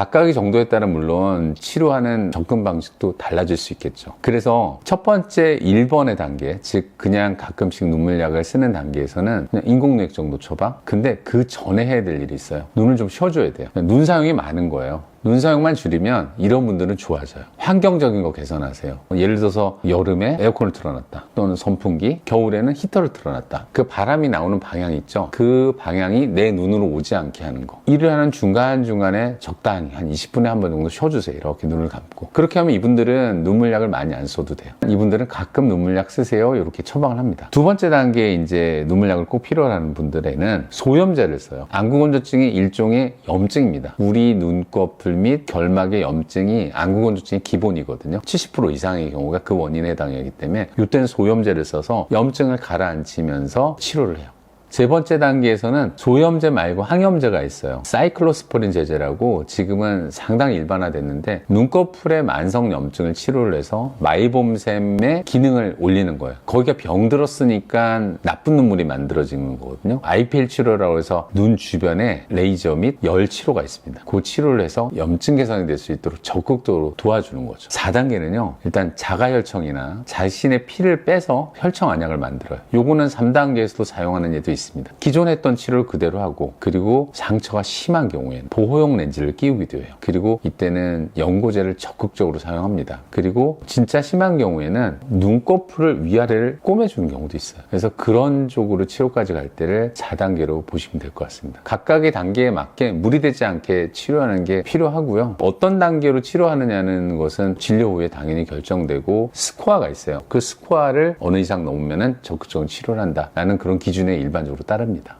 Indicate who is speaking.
Speaker 1: 각각의 정도에 따라 물론 치료하는 접근 방식도 달라질 수 있겠죠. 그래서 첫 번째 1번의 단계, 즉 그냥 가끔씩 눈물약을 쓰는 단계에서는 그냥 인공누액 정도 처방. 근데 그 전에 해야 될 일이 있어요. 눈을 좀 쉬어줘야 돼요. 눈 사용이 많은 거예요. 눈 사용만 줄이면 이런 분들은 좋아져요. 환경적인 거 개선하세요. 예를 들어서 여름에 에어컨을 틀어놨다. 또는 선풍기, 겨울에는 히터를 틀어놨다. 그 바람이 나오는 방향 있죠? 그 방향이 내 눈으로 오지 않게 하는 거. 일을 하는 중간중간에 적당히 한 20분에 한 번 정도 쉬어주세요. 이렇게 눈을 감고. 그렇게 하면 이분들은 눈물약을 많이 안 써도 돼요. 이분들은 가끔 눈물약 쓰세요. 이렇게 처방을 합니다. 두 번째 단계에 이제 눈물약을 꼭 필요하는 분들에는 소염제를 써요. 안구건조증이 일종의 염증입니다. 우리 눈꺼풀 및 결막의 염증이 안구건조증의 기본이거든요. 70% 이상의 경우가 그 원인에 해당하기 때문에 이때는 소염제를 써서 염증을 가라앉히면서 치료를 해요. 세 번째 단계에서는 소염제 말고 항염제가 있어요. 사이클로스포린 제제라고 지금은 상당히 일반화됐는데 눈꺼풀의 만성 염증을 치료를 해서 마이봄샘의 기능을 올리는 거예요. 거기가 병들었으니까 나쁜 눈물이 만들어지는 거거든요. IPL 치료라고 해서 눈 주변에 레이저 및 열 치료가 있습니다. 그 치료를 해서 염증 개선이 될 수 있도록 적극적으로 도와주는 거죠. 4단계는요. 일단 자가혈청이나 자신의 피를 빼서 혈청 안약을 만들어요. 요거는 3단계에서도 사용하는 예도 있 습니다. 기존 했던 치료를 그대로 하고 그리고 상처가 심한 경우에는 보호용 렌즈를 끼우기도 해요. 그리고 이때는 연고제를 적극적으로 사용합니다. 그리고 진짜 심한 경우에는 눈꺼풀을 위아래를 꼬매주는 경우도 있어요. 그래서 그런 쪽으로 치료까지 갈 때를 4단계로 보시면 될 것 같습니다. 각각의 단계에 맞게 무리되지 않게 치료하는 게 필요하고요. 어떤 단계로 치료하느냐는 것은 진료 후에 당연히 결정되고 스코어가 있어요. 그 스코어를 어느 이상 넘으면 적극적으로 치료를 한다라는 그런 기준에 일반적으로 따릅니다.